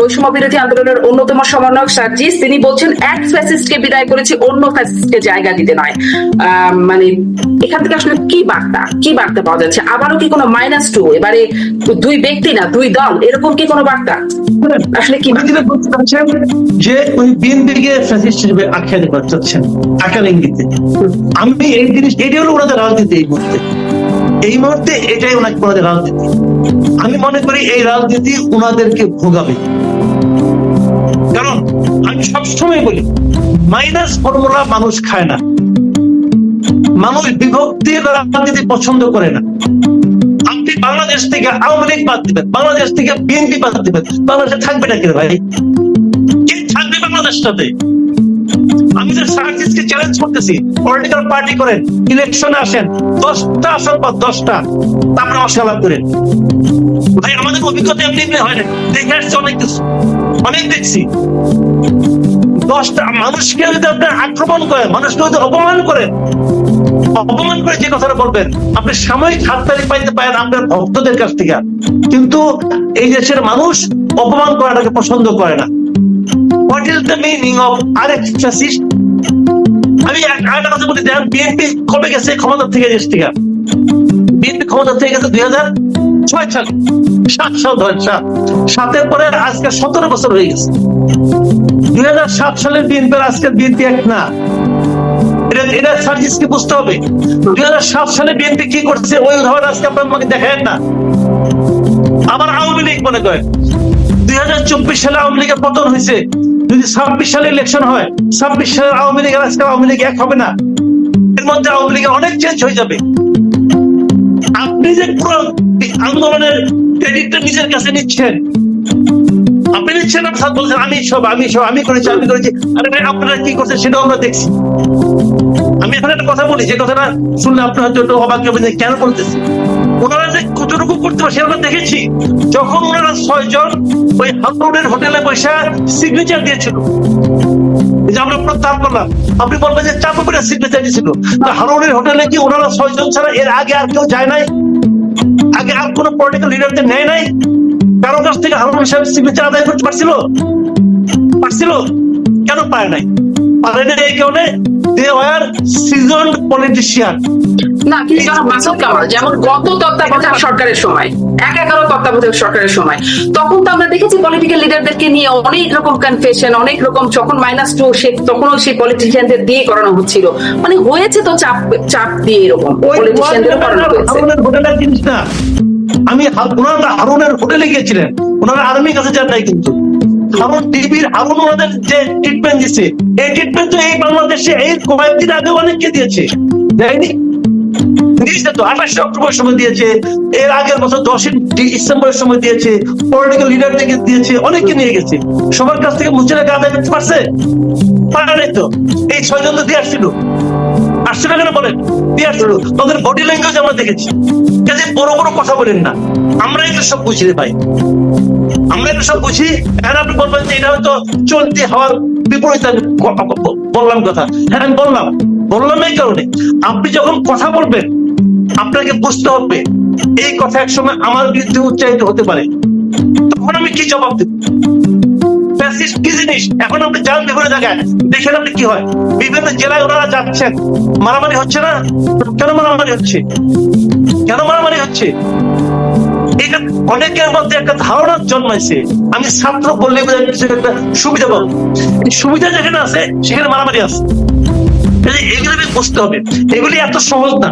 বৈষম্য বিরোধী আন্দোলনের অন্যতম সমন্বয়ক সার্জিস তিনি বলছেন, এক ফ্যাসিস্টকে বিদায় করেছি, অন্য ফ্যাসিস্টকে জায়গা দিতে নয়। মানে এখান থেকে আসলে কি বার্তা? কি বার্তা পাওয়া যাচ্ছে? আবারও কি কোনো মাইনাস টু এবারে দুই ব্যক্তি না, দুই দল, এরকম কি কোনো বার্তা? আসলে কি যে ওই বিএনপিকে ফ্যাসিস্ট হিসেবে আখ্যা দিতে চাচ্ছেন আখ্যান ইঙ্গিতে আমি এই জিনিস এটাই হলো ওনাদের রাজনীতি এই মুহূর্তে। এই মুহূর্তে এটাই ওনাকে ওনাদের রাজনীতি। আমি মনে করি এই রাজনীতি ওনাদেরকে ভোগাবে। কারণ আমি সবসময় বলি মাইনাস ফর্মুলা মানুষ খায় না। মানুষ বিভক্তির রাজনীতি পছন্দ করে না। আপনি বাংলাদেশ থেকে আওয়ামী লীগ বাদ দিবেন, বাংলাদেশ থেকে বিএনপি বাদ দিবেন, বাংলাদেশে থাকবে না কে ভাই? কে থাকবে বাংলাদেশটাতে? চ্যালেঞ্জ করতেছি। পলিটিক্যাল পার্টি করেন আসেন। দশটা আসন পর দশটা। তারপরে করেন। ভাই, আমাদের অভিজ্ঞতা এমনি হয় না। দেখে আসছে অনেক কিছু। অনেক দেখছি। দশটা মানুষকে যদি আক্রমণ মানুষকে যদি অপমান করেন, অপমান করে যে কথাটা বলবেন, আপনি সাময়িক হাততালি পাইতে পারেন আপনার ভক্তদের কাছ থেকে। কিন্তু এই দেশের মানুষ অপমান করাটাকে পছন্দ করে না। What is the meaning of আরেক ফ্যাসিস্ট আমি আরেকটা কথা বলি দেখেন বিএনপি কবে গেছে ক্ষমতা থেকে দেশ থেকে। বিএনপি ক্ষমতা থেকে গেছে দুই হাজার ছয় সাল। সাত সাল ধরেন, সাত। সাতের পরে আজকে সতেরো বছর হয়ে গেছে। দুই হাজার সাত সালের বিএনপির আজকের বিএনপি এক না। এটা সার্জিসকে বুঝতে হবে? দুই হাজার সাত সালে বিএনপি কি করছে? ওই উদাহরণ আজকে আপনার আমাকে দেখেন না। আবার আওয়ামী লীগ মনে করেন। দুই হাজার চব্বিশ সালে আওয়ামী লীগের পতন হয়েছে। যদি ছাব্বিশ সালে ইলেকশন হয়, ছাব্বিশ সালের আওয়ামী লীগ আজকে আওয়ামী লীগ এক হবে না। এর মধ্যে আওয়ামী লীগের অনেক চেঞ্জ হয়ে যাবে। আপনি যে পুরো আন্দোলনের ক্রেডিটটা নিজের কাছে নিচ্ছেন আপনি নিচ্ছেন না বলছেন, আমি সব আমি সব, আমি করেছি আমি করেছি। আরে ভাই, আপনারা কি করছেন সেটাও আমরা দেখছি। আমি এখানে একটা কথা বলি, যে কথাটা শুনলে আপনি হয়তো একটু অবাক হবেন যে কেন বলতেছি। ওনারা যে কতটুকু করতে পারে আমরা দেখেছি। যখন ওনারা ছয়জন ওই হাতুনের হোটেলে বসে সিগনেচার দিয়েছিল। যে আমরা প্রত্যাহার করলাম। আপনি বলবেন যে চাপাপুরের সিগনেচার দিয়েছিল। হারুনের হোটেলে কি ওনারা ছয়জন ছাড়া এর আগে আর কেউ যায় নাই? আগে আর কোন পলিটিক্যাল লিডারদের নেয় নাই? কারও কাছ থেকে হারুন সাহেব সিগনেচার আদায় করতে পারছিল? পারছিল? কেন পারে নাই? পারে নাই এই কারণে দে ওয়ার সিজন পলিটিশিয়ান। না যেমন গত তত্ত্বাবধায়ক সরকারের সময় এক এগারো তত্ত্বাবধায়ক সরকারের সময় তখন তো আমরা দেখেছি পলিটিক্যাল লিডারদেরকে নিয়ে অনেক রকম কনফেশন অনেক রকম যখন মাইনাস টু সে তখনও সেই পলিটিশিয়ানদের দিয়ে করানো হচ্ছিল। মানে হয়েছে তো চাপ চাপ দিয়ে এরকম ওই পলিটিশিয়ানদেরও করানো হয়েছে। আমি ওনারা হারুনের হোটেলে গিয়েছিলেন। ওনারা আর্মি কাছে যান নাই কিন্তু। টিভির হারুন ওনাদের যে ট্রিটমেন্ট দিছে, এই ট্রিটমেন্ট তো এই বাংলাদেশে এই কয়েকদিন আগে অনেককে দিয়েছে। দেয়নি। দিয়েছে তো, আঠাশে অক্টোবর সময় দিয়েছে, এর আগের বছর দশই ডিসেম্বরের সময় দিয়েছে পলিটিক্যাল লিডার থেকে দিয়েছে, অনেককে নিয়ে গেছে। সবার কাছ থেকে মুছে আদায় করতে পারছে? পারে তো। এই ছয়জন তো দিয়ে আসছিল। আসছে না কেন বলেন? দিয়ে তাদের বডি ল্যাঙ্গুয়েজ আমরা দেখেছি। কাজে বড় বড় কথা বলেন না। আমরা এগুলো সব বুঝি রে ভাই। আমরা এগুলো সব বুঝি। এখন আপনি বলবেন যে এটা হয়তো চলতি হওয়ার বিপরীত বললাম কথা। হ্যাঁ আমি বললাম। বললাম এই কারণে। আপনি যখন কথা বলবেন, আপনাকে বুঝতে হবে। এই কথা একসময় আমার বিরুদ্ধে উচ্চারিত হতে পারে। তখন আমি কি জবাব দেব? ফ্যাসিস্ট কি জিনিস? এখন আপনি দেখেন আপনি কি হয়। বিভিন্ন জেলায় ওনারা যাচ্ছেন। মারামারি হচ্ছে না? কেন মারামারি হচ্ছে? কেন মারামারি হচ্ছে? অনেকের মধ্যে একটা ধারণা জন্মাইছে, আমি ছাত্র বললে একটা সুবিধা পাবো। সুবিধা যেখানে আছে, সেখানে মারামারি আছে। এগুলো বুঝতে হবে। এগুলি এত সহজ না।